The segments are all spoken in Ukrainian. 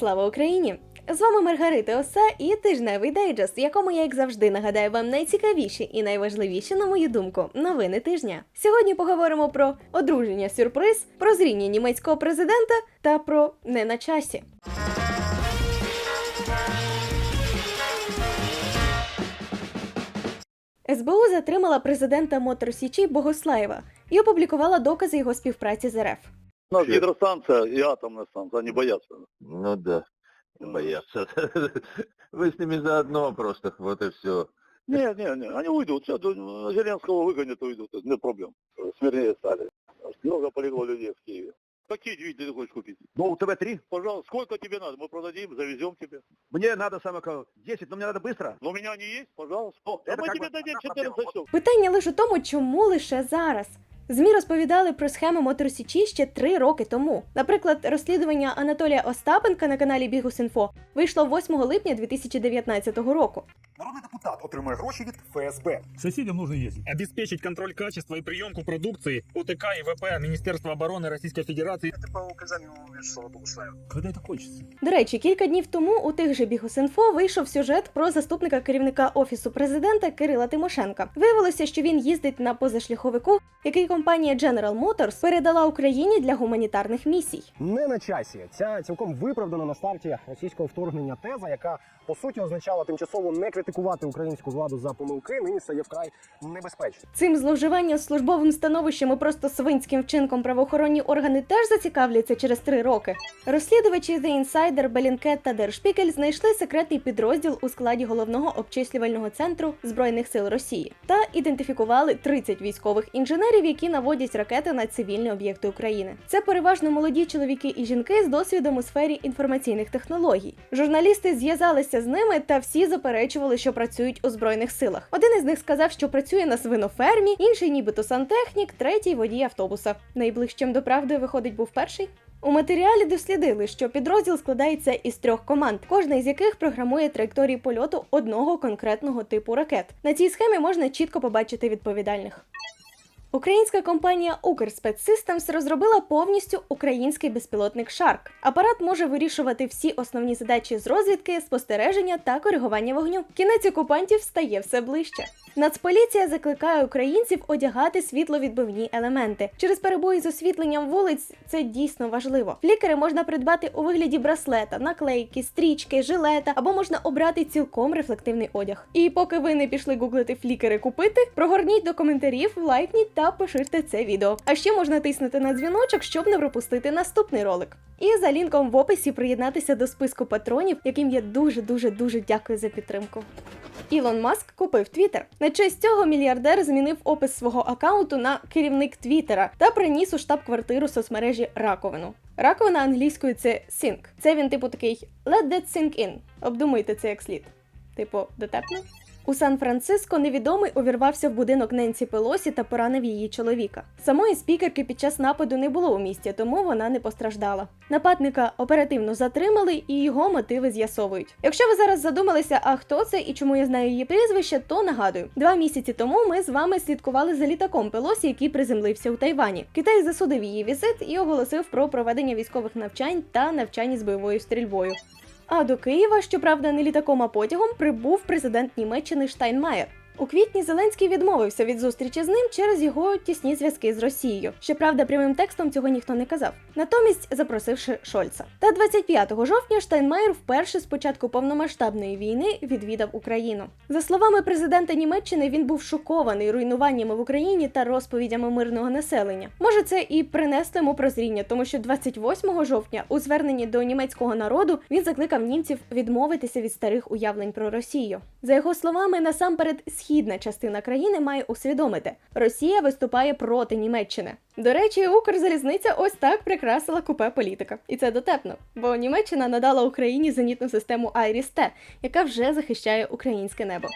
Слава Україні! З вами Маргарита Оса і тижневий дайджест, в якому я, як завжди, нагадаю вам найцікавіші і найважливіші, на мою думку, новини тижня. Сьогодні поговоримо про одруження сюрприз, про зріння німецького президента та про не на часі. СБУ затримала президента Моторсічі Богослаєва і опублікувала докази його співпраці з РФ. У нас Чё? гидростанция и атомная станция, они боятся. Ну да, боятся. Вы с ними заодно просто, вот и все. Не, не, не, они уйдут, все, Зеленского выгонят и уйдут, нет проблем. Смирнее стали. Много полегло людей в Киеве. Какие двигатели ты хочешь купить? Ну, у ТВ-3. Пожалуйста, сколько тебе надо? Мы продадим, завезем тебе. Мне надо самое ка- 10, но мне надо быстро. Но у меня они есть, пожалуйста. А это мы как тебе бы дадим одна 14 проблема. штук. Питання лише у тому, чому лише зараз. ЗМІ розповідали про схеми Моторсічі ще три роки тому. Наприклад, розслідування Анатолія Остапенка на каналі Бігус.Інфо вийшло 8 липня 2019 року. Народний депутат отримує гроші від ФСБ. Соседям нужно ездить. обеспечить контроль качества и приемку продукции УТК и ВП Министерства обороны Российской Федерации Це по указанню Вячеслава Богуслаєва. Когда это кончится? До речі, кілька днів тому у тих же Бігус.Інфо вийшов сюжет про заступника керівника офісу президента Кирила Тимошенка. Виявилося, що він їздить на позашляховику, який компанія General Motors передала Україні для гуманітарних місій. не на часі. Ця цілком виправдана на старті російського вторгнення теза, яка по суті означала тимчасово не критикувати українську владу за помилки, нині стає вкрай небезпечно. Цим зловживанням службовим становищем і просто свинським вчинком правоохоронні органи теж зацікавляться через три роки. Розслідувачі The Insider, Bellingcat та Der Spiegel знайшли секретний підрозділ у складі головного обчислювального центру збройних сил Росії та ідентифікували 30 військових інженерів, які наводять ракети на цивільні об'єкти України. Це переважно молоді чоловіки і жінки з досвідом у сфері інформаційних технологій. Журналісти зв'язалися з ними та всі заперечували, що працюють у збройних силах. Один із них сказав, що працює на свинофермі, інший нібито сантехнік, третій водій автобуса. Найближчим до правди виходить був перший. У матеріалі дослідили, що підрозділ складається із трьох команд, кожна із яких програмує траєкторії польоту одного конкретного типу ракет. На цій схемі можна чітко побачити відповідальних. Українська компанія Укрспецсистемс розробила повністю український безпілотник Шарк. Апарат може вирішувати всі основні задачі з розвідки, спостереження та коригування вогню. Кінець окупантів стає все ближче. Нацполіція закликає українців одягати світловідбивні елементи. Через перебої з освітленням вулиць це дійсно важливо. Флікери можна придбати у вигляді браслета, наклейки, стрічки, жилета або можна обрати цілком рефлективний одяг. І поки ви не пішли гуглити флікери купити, прогорніть до коментарів, лайкніть та поширте це відео. А ще можна тиснути на дзвіночок, щоб не пропустити наступний ролик. І за лінком в описі приєднатися до списку патронів, яким я дуже дуже дуже дякую за підтримку. Ілон Маск купив Твіттер. На честь цього мільярдер змінив опис свого аккаунту на керівник Твіттера та приніс у штаб-квартиру соцмережі раковину. Раковина англійською це sink. Це він, типу, такий let that sink in. Обдумуйте це як слід. Типу, дотепно? У Сан-Франциско невідомий увірвався в будинок Ненсі Пелосі та поранив її чоловіка. Самої спікерки під час нападу не було у місті, тому вона не постраждала. Нападника оперативно затримали і його мотиви з'ясовують. Якщо ви зараз задумалися, а хто це і чому я знаю її прізвище, то нагадую, два місяці тому ми з вами слідкували за літаком Пелосі, який приземлився у Тайвані. Китай засудив її візит і оголосив про проведення військових навчань та навчання з бойовою стрільбою. А до Києва, щоправда, не літаком, а потягом прибув президент Німеччини Штайнмаєр. У квітні Зеленський відмовився від зустрічі з ним через його тісні зв'язки з Росією. Щоправда, прямим текстом цього ніхто не казав. Натомість запросивши Шольца. Та 25 жовтня Штайнмаєр вперше з початку повномасштабної війни відвідав Україну. За словами президента Німеччини, він був шокований руйнуваннями в Україні та розповідями мирного населення. Може, це і принесло йому прозріння, тому що 28 жовтня у зверненні до німецького народу він закликав німців відмовитися від старих уявлень про Росію. За його словами, насамперед східна частина країни має усвідомити, Росія виступає проти Німеччини. До речі, Укрзалізниця ось так прикрасила купе політика. І це дотепно, бо Німеччина надала Україні зенітну систему Айріс-Т, яка вже захищає українське небо.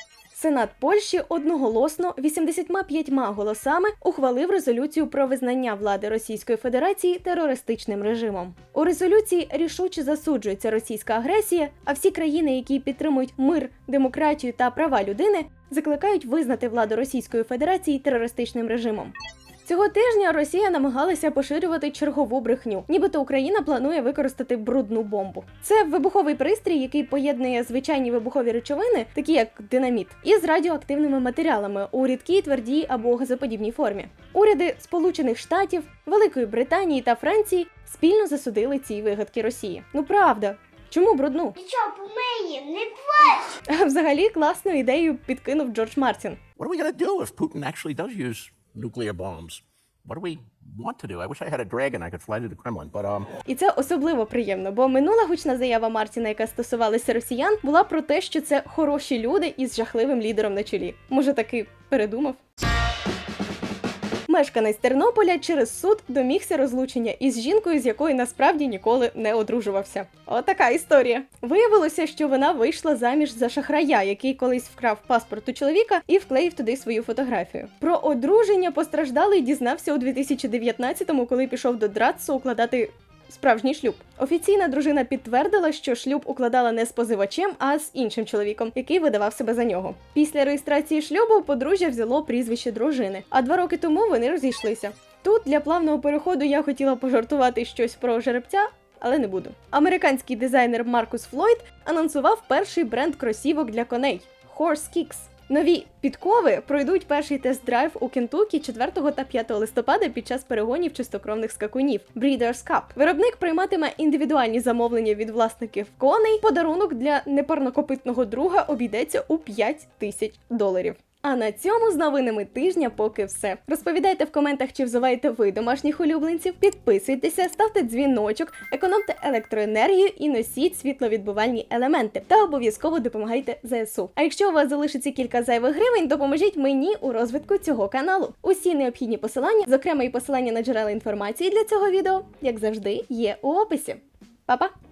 Сенат Польщі одноголосно 85 голосами ухвалив резолюцію про визнання влади Російської Федерації терористичним режимом. У резолюції рішуче засуджується російська агресія, а всі країни, які підтримують мир, демократію та права людини, закликають визнати владу Російської Федерації терористичним режимом. Цього тижня Росія намагалася поширювати чергову брехню, нібито Україна планує використати брудну бомбу. Це вибуховий пристрій, який поєднує звичайні вибухові речовини, такі як динаміт, із радіоактивними матеріалами у рідкій, твердій або газоподібній формі. Уряди Сполучених Штатів, Великої Британії та Франції спільно засудили ці вигадки Росії. Ну правда. Чому брудну? Що, помиє, не А взагалі класну ідею підкинув Джордж Мартін. What are we going to do if Putin actually does use nuclear bombs? What do we want to do? I wish I had a dragon I could fly to the Kremlin, but um, І це особливо приємно, бо минула гучна заява Мартіна, яка стосувалася росіян, була про те, що це хороші люди із жахливим лідером на чолі. Може, таки передумав. Мешканець Тернополя через суд домігся розлучення із жінкою, з якою насправді ніколи не одружувався. Отака історія. Виявилося, що вона вийшла заміж за шахрая, який колись вкрав паспорт у чоловіка і вклеїв туди свою фотографію. Про одруження постраждалий дізнався у 2019-му, коли пішов до Драцу укладати справжній шлюб. Офіційна дружина підтвердила, що шлюб укладала не з позивачем, а з іншим чоловіком, який видавав себе за нього. Після реєстрації шлюбу подружжя взяло прізвище дружини, а два роки тому вони розійшлися. Тут для плавного переходу я хотіла пожартувати щось про жеребця. Але не буду. Американський дизайнер Маркус Флойд анонсував перший бренд кросівок для коней Horse Kicks. Нові підкови пройдуть перший тест-драйв у Кентукі 4 та 5 листопада під час перегонів чистокровних скакунів Breeders' Cup. Виробник прийматиме індивідуальні замовлення від власників коней. Подарунок для непарнокопитного друга обійдеться у 5 тисяч доларів. А на цьому з новинами тижня поки все. Розповідайте в коментах, чи взуваєте ви домашніх улюбленців. Підписуйтеся, ставте дзвіночок, економте електроенергію і носіть світловідбивальні елементи. Та обов'язково допомагайте ЗСУ. А якщо у вас залишиться кілька зайвих гривень, допоможіть мені у розвитку цього каналу. Усі необхідні посилання, зокрема і посилання на джерела інформації для цього відео, як завжди, є у описі. Па-па!